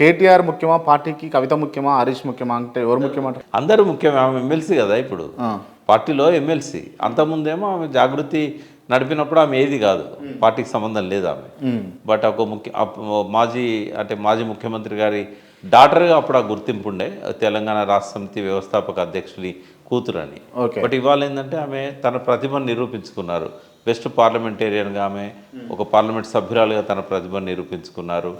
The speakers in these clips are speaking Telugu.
కేటీఆర్ ముఖ్యమా పార్టీకి కవిత ముఖ్యమా హరీష్ ముఖ్యమా అంటే ఎవరు ముఖ్యమంటారు? అందరూ ముఖ్యమే ఆమె ఎమ్మెల్సీ కదా ఇప్పుడు. పార్టీలో ఎమ్మెల్సీ. అంతకుముందేమో ఆమె జాగృతి నడిపినప్పుడు ఆమె ఏది కాదు. పార్టీకి సంబంధం లేదు ఆమె. బట్ ఒక ముఖ్య మాజీ అంటే మాజీ ముఖ్యమంత్రి గారి డాటర్గా అప్పుడు ఆ గుర్తింపు ఉండే. తెలంగాణ రాష్ట్ర సమితి వ్యవస్థాపక అధ్యక్షుడి కూతురు అని ఓకే. బట్ ఇవాళ ఏంటంటే ఆమె తన ప్రతిభను నిరూపించుకున్నారు. బెస్ట్ పార్లమెంటేరియన్గా ఆమె ఒక పార్లమెంట్ సభ్యురాలుగా తన ప్రతిభను నిరూపించుకున్నారు.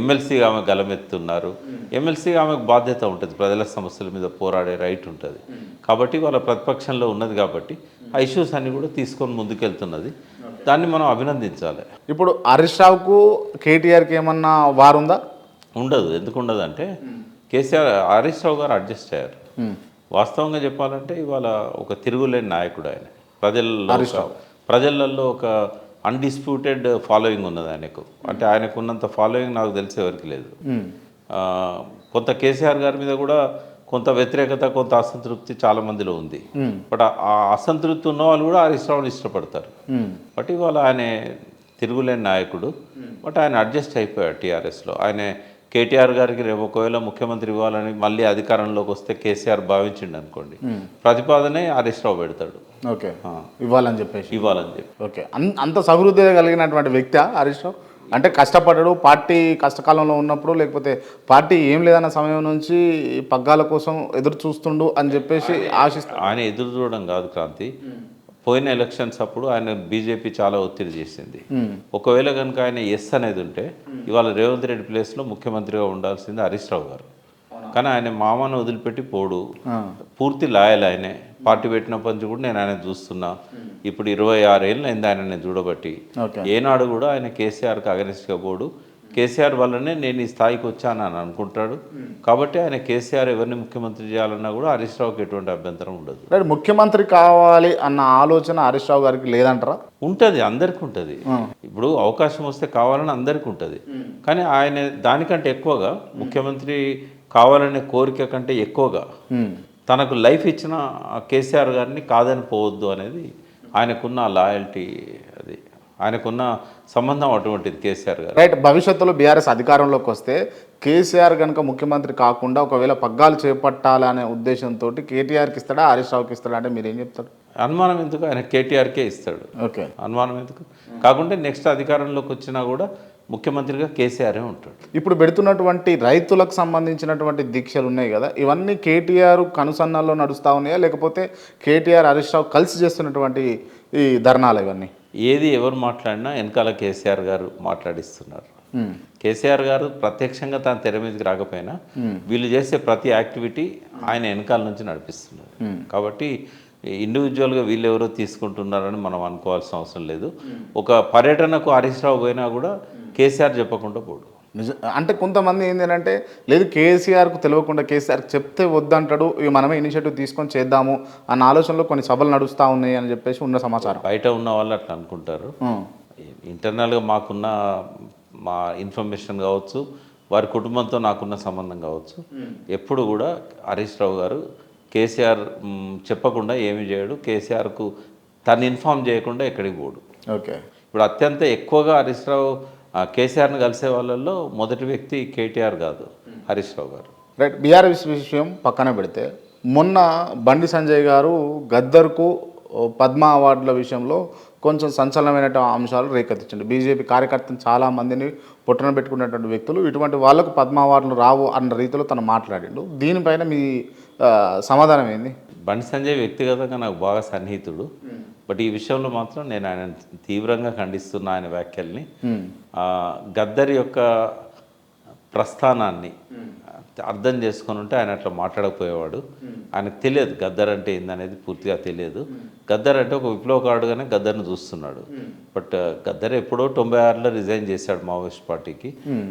ఎమ్మెల్సీగా ఆమె గలమెత్తున్నారు. ఎమ్మెల్సీగా ఆమెకు బాధ్యత ఉంటుంది. ప్రజల సమస్యల మీద పోరాడే రైట్ ఉంటుంది. కాబట్టి వాళ్ళ ప్రతిపక్షంలో ఉన్నది కాబట్టి ఆ ఇష్యూస్ అన్ని కూడా తీసుకొని ముందుకెళ్తున్నది. దాన్ని మనం అభినందించాలి. ఇప్పుడు హరీష్ రావుకు కేటీఆర్కి ఏమన్నా వారుందా ఉండదు. ఎందుకు ఉండదు అంటే కేసీఆర్ హరీష్ రావు గారు అడ్జస్ట్ అయ్యారు. వాస్తవంగా చెప్పాలంటే ఇవాళ ఒక తిరుగులేని నాయకుడు ఆయన. ప్రజల్లో ప్రజలలో ఒక అన్డిస్ప్యూటెడ్ ఫాలోయింగ్ ఉన్నది ఆయనకు. అంటే ఆయనకు ఉన్నంత ఫాలోయింగ్ నాకు తెలిసి ఎవరికి లేదు. కొంత కేసీఆర్ గారి మీద కూడా కొంత వ్యతిరేకత కొంత అసంతృప్తి చాలా మందిలో ఉంది. బట్ ఆ- అసంతృప్తి ఉన్న వాళ్ళు కూడా హరీష్ రావుని ఇష్టపడతారు. బట్ ఇవాళ ఆయన తిరుగులేని నాయకుడు. బట్ ఆయన అడ్జస్ట్ అయిపోయాడు టీఆర్ఎస్లో. ఆయన కేటీఆర్ గారికి రేపు ఒకవేళ ముఖ్యమంత్రి ఇవ్వాలని మళ్ళీ అధికారంలోకి వస్తే కేసీఆర్ భావించిండు అనుకోండి. ప్రతిపాదనే హరీష్ రావు పెడతాడు. ఓకే. ఇవ్వాలని చెప్పేసి. ఇవ్వాలని చెప్పి. ఓకే. అంత సహృదయ కలిగినటువంటి వ్యక్తి హరీష్ రావు? అంటే కష్టపడడు పార్టీ కష్టకాలంలో ఉన్నప్పుడు లేకపోతే పార్టీ ఏం లేదన్న సమయం నుంచి పగ్గాల కోసం ఎదురు చూస్తుండు అని చెప్పేసి ఆశిస్తా ఆయన ఎదురు చూడడం కాదు క్రాంతి. పోయిన ఎలక్షన్స్ అప్పుడు ఆయన బీజేపీ చాలా ఒత్తిడి చేసింది. ఒకవేళ కనుక ఆయన ఎస్ అనేది ఉంటే ఇవాళ రేవంత్ రెడ్డి ప్లేస్లో ముఖ్యమంత్రిగా ఉండాల్సింది హరీష్ రావు గారు. కానీ ఆయన మామను వదిలిపెట్టి పోడు. పూర్తి లాయల్ ఆయనే. పార్టీ పెట్టినప్పటి నుంచి కూడా నేను ఆయన చూస్తున్నా. ఇప్పుడు ఇరవై ఆరేళ్ళు అయింది ఆయన చూడబట్టి. ఏనాడు కూడా ఆయన కేసీఆర్కి అగనిస్ట్గా పోడు. కేసీఆర్ వల్లనే నేను ఈ స్థాయికి వచ్చాను అని అనుకుంటాడు. కాబట్టి ఆయన కేసీఆర్ ఎవరిని ముఖ్యమంత్రి చేయాలన్నా కూడా హరీష్ రావుకి ఎటువంటి అభ్యంతరం ఉండదు. అంటే ముఖ్యమంత్రి కావాలి అన్న ఆలోచన హరీష్ రావు గారికి లేదంటారా? ఉంటుంది అందరికి ఉంటుంది. ఇప్పుడు అవకాశం వస్తే కావాలని అందరికి ఉంటుంది. కానీ ఆయన దానికంటే ఎక్కువగా ముఖ్యమంత్రి కావాలనే కోరిక కంటే ఎక్కువగా. తనకు లైఫ్ ఇచ్చిన కేసీఆర్ గారిని కాదని పోవద్దు అనేది ఆయనకున్న లాయల్టీ ఆయనకున్న సంబంధం అటువంటిది కేసీఆర్ గారు. రైట్ భవిష్యత్తులో బీఆర్ఎస్ అధికారంలోకి వస్తే కేసీఆర్ కనుక ముఖ్యమంత్రి కాకుండా ఒకవేళ పగ్గాలు చేపట్టాలనే ఉద్దేశంతో కేటీఆర్కి ఇస్తాడా హరీష్ రావుకి ఇస్తాడా అంటే మీరు ఏం చెప్తారు? అనుమానం ఎందుకు? ఆయన కేటీఆర్కే ఇస్తాడు. ఓకే. అనుమానం ఎందుకు? కాకుంటే నెక్స్ట్ అధికారంలోకి వచ్చినా కూడా ముఖ్యమంత్రిగా కేసీఆరే ఉంటాడు. ఇప్పుడు పెడుతున్నటువంటి రైతులకు సంబంధించినటువంటి దీక్షలు ఉన్నాయి కదా ఇవన్నీ కేటీఆర్ కనుసన్నల్లో నడుస్తూ ఉన్నాయా? లేకపోతే కేటీఆర్ హరీష్ రావు కలిసి చేస్తున్నటువంటి ఈ ధర్నాలు ఇవన్నీ? ఏది ఎవరు మాట్లాడినా వెనకాల కేసీఆర్ గారు మాట్లాడిస్తున్నారు. కేసీఆర్ గారు ప్రత్యక్షంగా తన తెర మీదకి రాకపోయినా వీళ్ళు చేసే ప్రతి యాక్టివిటీ ఆయన వెనకాల నుంచి నడిపిస్తున్నారు. కాబట్టి ఇండివిజువల్గా వీళ్ళు ఎవరో తీసుకుంటున్నారని మనం అనుకోవాల్సిన అవసరం లేదు. ఒక పర్యటనకు హరీష్ రావు పోయినా కూడా కేసీఆర్ చెప్పకుండా పోడు. నిజ అంటే కొంతమంది ఏంటంటే లేదు కేసీఆర్కు తెలియకుండా కేసీఆర్కి చెప్తే వద్దంటాడు ఇవి మనమే ఇనిషియేటివ్ తీసుకొని చేద్దాము అన్న ఆలోచనలో కొన్ని సభలు నడుస్తూ ఉన్నాయి అని చెప్పేసి ఉన్న సమాచారం. బయట ఉన్న వాళ్ళు అట్లా అనుకుంటారు. ఇంటర్నల్గా మాకున్న మా ఇన్ఫర్మేషన్ కావచ్చు వారి కుటుంబంతో నాకున్న సంబంధం కావచ్చు ఎప్పుడు కూడా హరీష్ రావు గారు కేసీఆర్ చెప్పకుండా ఏమి చేయడు. కేసీఆర్కు తను ఇన్ఫామ్ చేయకుండా ఎక్కడికి పోడు. ఓకే. ఇప్పుడు అత్యంత ఎక్కువగా హరీష్ రావు కేసీఆర్ని కలిసే వాళ్ళల్లో మొదటి వ్యక్తి కేటీఆర్ కాదు హరీష్ రావు గారు. రైట్ బీఆర్ఎస్ విషయం పక్కన పెడితే మొన్న బండి సంజయ్ గారు గద్దర్కు పద్మ అవార్డుల విషయంలో కొంచెం సంచలనమైన అంశాలు రేకెత్తించండి. బీజేపీ కార్యకర్తలు చాలా మందిని పుట్టన పెట్టుకున్నటువంటి వ్యక్తులు. ఇటువంటి వాళ్ళకు పద్మ అవార్డులు రావు అన్న రీతిలో తను మాట్లాడిండు. దీనిపైన మీ సమాధానం ఏంది? బండి సంజయ్ వ్యక్తిగతంగా నాకు బాగా సన్నిహితుడు. బట్ ఈ విషయంలో మాత్రం నేను ఆయన తీవ్రంగా ఖండిస్తున్నా ఆయన వ్యాఖ్యల్ని. గద్దర్ యొక్క ప్రస్థానాన్ని అర్థం చేసుకొని ఉంటే ఆయన అట్లా మాట్లాడకపోయేవాడు. ఆయనకు తెలియదు గద్దర్ అంటే ఏందనేది పూర్తిగా తెలియదు. గద్దర్ అంటే ఒక విప్లవకారుడుగానే గద్దర్ని చూస్తున్నాడు. బట్ గద్దర్ ఎప్పుడో తొంభై ఆరులో రిజైన్ చేశాడు మావోయిస్ట్ పార్టీకి.